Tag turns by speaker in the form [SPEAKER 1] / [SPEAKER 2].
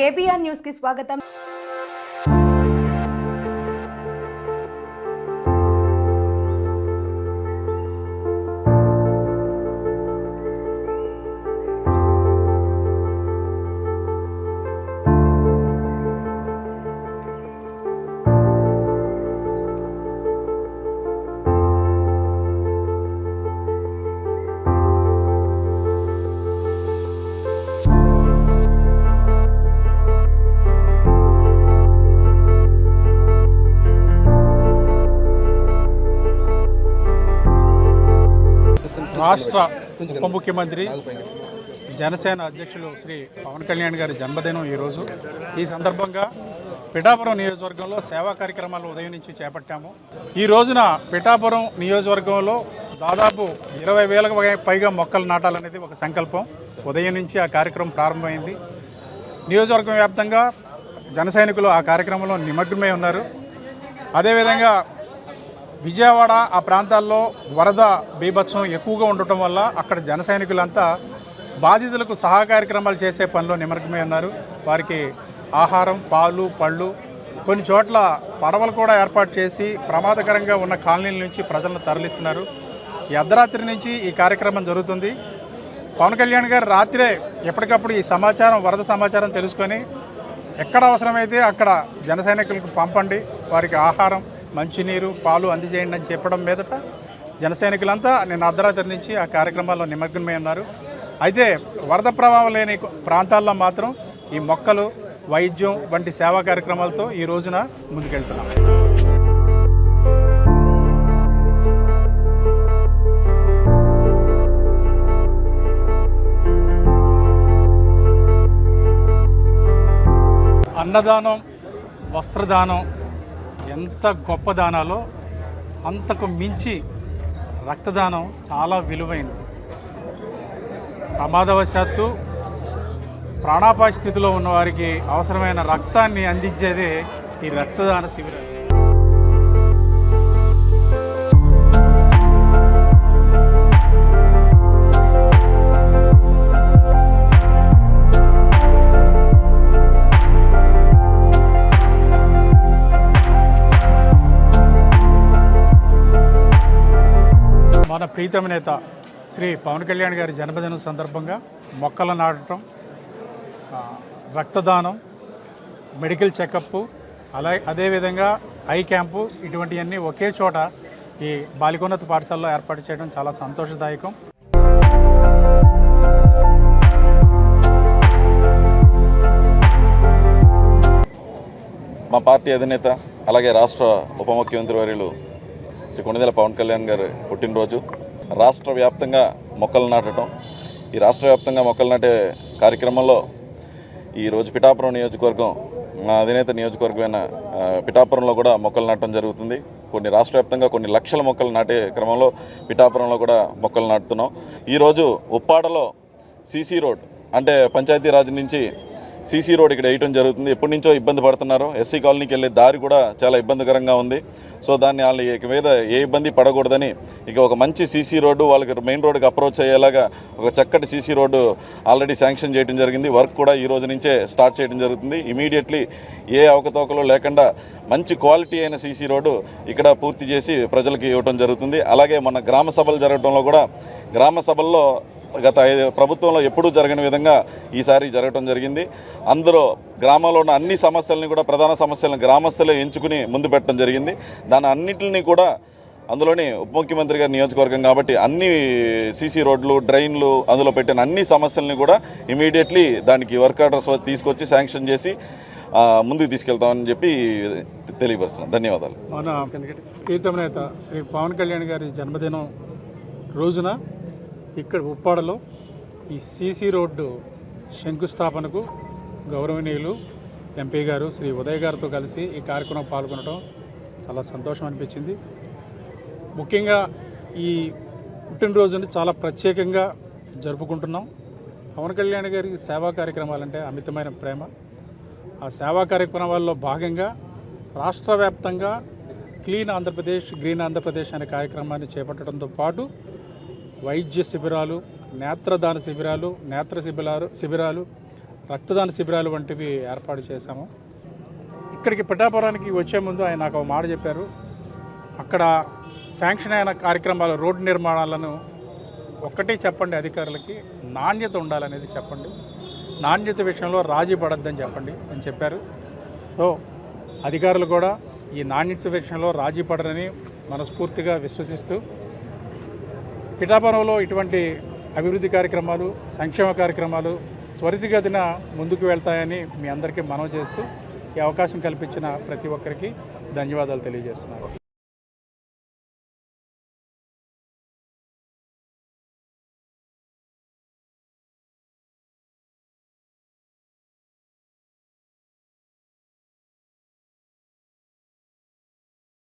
[SPEAKER 1] KBR news కి స్వాగతం
[SPEAKER 2] రాష్ట్ర ఉప ముఖ్యమంత్రి జనసేన అధ్యక్షులు శ్రీ పవన్ కళ్యాణ్ గారి జన్మదినం ఈరోజు. ఈ సందర్భంగా పిఠాపురం నియోజకవర్గంలో సేవా కార్యక్రమాలు ఉదయం నుంచి చేపట్టాము. ఈ రోజున పిఠాపురం నియోజకవర్గంలో దాదాపు ఇరవై వేలకు పైగా మొక్కలు నాటాలనేది ఒక సంకల్పం. ఉదయం నుంచి ఆ కార్యక్రమం ప్రారంభమైంది. నియోజకవర్గం వ్యాప్తంగా జనసైనికులు ఆ కార్యక్రమంలో నిమగ్నమై ఉన్నారు. అదేవిధంగా విజయవాడ ఆ ప్రాంతాల్లో వరద బీభత్సం ఎక్కువగా ఉండటం వల్ల అక్కడ జన సైనికులంతా బాధితులకు సహా కార్యక్రమాలు చేసే పనిలో నిమగ్నమై ఉన్నారు. వారికి ఆహారం పాలు పళ్ళు కొన్ని చోట్ల పడవలు కూడా ఏర్పాటు చేసి ప్రమాదకరంగా ఉన్న కాలనీల నుంచి ప్రజలను తరలిస్తున్నారు. ఈ అర్ధరాత్రి నుంచి ఈ కార్యక్రమం జరుగుతుంది. పవన్ కళ్యాణ్ గారు రాత్రే ఎప్పటికప్పుడు ఈ సమాచారం వరద సమాచారం తెలుసుకొని ఎక్కడ అవసరమైతే అక్కడ జన సైనికులకు పంపండి. వారికి ఆహారం మంచినీరు పాలు అందజేయండి అని చెప్పడం మీదట జనసైనికులంతా నేను అర్ధరాత్రి నుంచి ఆ కార్యక్రమాల్లో నిమగ్నమై ఉన్నారు. అయితే వరద ప్రభావం లేని ప్రాంతాల్లో మాత్రం ఈ మొక్కలు వైద్యం వంటి సేవా కార్యక్రమాలతో ఈ రోజున ముందుకెళ్తున్నాం. అన్నదానం వస్త్రదానం ఎంత గొప్ప దానాలో అంతకు మించి రక్తదానం చాలా విలువైంది. ప్రమాదవశాత్తు ప్రాణాపాయ స్థితిలో ఉన్నవారికి అవసరమైన రక్తాన్ని అందించేదే ఈ రక్తదాన శిబిరం. ప్రీతమ నేత శ్రీ పవన్ కళ్యాణ్ గారి జన్మదినం సందర్భంగా మొక్కలు నాటడం రక్తదానం మెడికల్ చెకప్ అలా అదేవిధంగా ఐ క్యాంపు ఇటువంటివన్నీ ఒకే చోట ఈ బాలికోన్నత పాఠశాలలో ఏర్పాటు చేయడం చాలా సంతోషదాయకం.
[SPEAKER 3] మా పార్టీ అధినేత అలాగే రాష్ట్ర ఉప ముఖ్యమంత్రి వర్యులు శ్రీ కొణిదెల పవన్ కళ్యాణ్ గారు పుట్టినరోజు. రాష్ట్ర వ్యాప్తంగా మొక్కలు నాటడం. ఈ రాష్ట్ర వ్యాప్తంగా మొక్కలు నాటే కార్యక్రమంలో ఈరోజు పిఠాపురం నియోజకవర్గం మా అధినేత నియోజకవర్గమైన పిఠాపురంలో కూడా మొక్కలు నాటడం జరుగుతుంది. కొన్ని రాష్ట్ర వ్యాప్తంగా కొన్ని లక్షల మొక్కలు నాటే క్రమంలో పిఠాపురంలో కూడా మొక్కలు నాటుతున్నాం. ఈరోజు ఉప్పాడలో సీసీ రోడ్ అంటే పంచాయతీరాజ్ నుంచి సీసీ రోడ్ ఇక్కడ వేయటం జరుగుతుంది. ఎప్పటి నుంచో ఇబ్బంది పడుతున్నారు. ఎస్సీ కాలనీకి వెళ్ళే దారి కూడా చాలా ఇబ్బందికరంగా ఉంది. సో దాన్ని వాళ్ళ మీద ఏ ఇబ్బంది పడకూడదని ఇక ఒక మంచి సీసీ రోడ్డు వాళ్ళకి మెయిన్ రోడ్డుకి అప్రోచ్ అయ్యేలాగా ఒక చక్కటి సీసీ రోడ్డు ఆల్రెడీ శాంక్షన్ చేయడం జరిగింది. వర్క్ కూడా ఈ రోజు నుంచే స్టార్ట్ చేయడం జరుగుతుంది. ఇమీడియట్లీ ఏ అవకతవకలు లేకుండా మంచి క్వాలిటీ అయిన సీసీ రోడ్డు ఇక్కడ పూర్తి చేసి ప్రజలకి ఇవ్వటం జరుగుతుంది. అలాగే మన గ్రామ సభలు జరగడంలో కూడా గ్రామ సభల్లో గత ఐదు ప్రభుత్వంలో ఎప్పుడూ జరగని విధంగా ఈసారి జరగటం జరిగింది. అందులో గ్రామంలో ఉన్న అన్ని సమస్యలని కూడా ప్రధాన సమస్యలను గ్రామస్తులే ఎంచుకుని ముందు పెట్టడం జరిగింది. దాని అన్నింటిని కూడా అందులోని ఉప ముఖ్యమంత్రి గారి నియోజకవర్గం కాబట్టి అన్ని సీసీ రోడ్లు డ్రైన్లు అందులో పెట్టిన అన్ని సమస్యల్ని కూడా ఇమీడియట్లీ దానికి వర్క్ ఆర్డర్స్ తీసుకొచ్చి శాంక్షన్ చేసి ఆ, ముందుకు తీసుకెళ్తామని చెప్పి తెలియపరుస్తున్నాను ధన్యవాదాలు.
[SPEAKER 2] మన ప్రీతమ నేత శ్రీ పవన్ కళ్యాణ్ గారి జన్మదినం రోజున ఇక్కడ ఉప్పాడలో ఈ సీసీ రోడ్డు శంకుస్థాపనకు గౌరవనీయులు ఎంపీ గారు శ్రీ ఉదయ్ గారితో కలిసి ఈ కార్యక్రమం పాల్గొనడం చాలా సంతోషం అనిపించింది. ముఖ్యంగా ఈ పుట్టినరోజుని చాలా ప్రత్యేకంగా జరుపుకుంటున్నాం. పవన్ కళ్యాణ్ గారికి సేవా కార్యక్రమాలంటే అమితమైన ప్రేమ. ఆ సేవా కార్యక్రమాల్లో భాగంగా రాష్ట్ర వ్యాప్తంగా క్లీన్ ఆంధ్రప్రదేశ్ గ్రీన్ ఆంధ్రప్రదేశ్ అనే కార్యక్రమాన్ని చేపట్టడంతో పాటు వైద్య శిబిరాలు నేత్రదాన శిబిరాలు నేత్ర శిబిరాలు శిబిరాలు రక్తదాన శిబిరాలు వంటివి ఏర్పాటు చేశాము. ఇక్కడికి పిఠాపురానికి వచ్చే ముందు ఆయన నాకు ఒక మాట చెప్పారు. అక్కడ శాంక్షన్ అయిన కార్యక్రమాలు రోడ్డు నిర్మాణాలను ఒక్కటే చెప్పండి అధికారులకి నాణ్యత ఉండాలనేది చెప్పండి. నాణ్యత విషయంలో రాజీ పడద్దని చెప్పండి అని చెప్పారు. సో అధికారులు కూడా ఈ నాణ్యత విషయంలో రాజీ పడరని మనస్ఫూర్తిగా విశ్వసిస్తూ పిఠాపురంలో ఇటువంటి అభివృద్ధి కార్యక్రమాలు సంక్షేమ కార్యక్రమాలు త్వరితగతిన ముందుకు వెళ్తాయని మీ అందరికీ మనవి చేస్తూ ఈ అవకాశం కల్పించిన ప్రతి ఒక్కరికి ధన్యవాదాలు తెలియజేస్తున్నాను.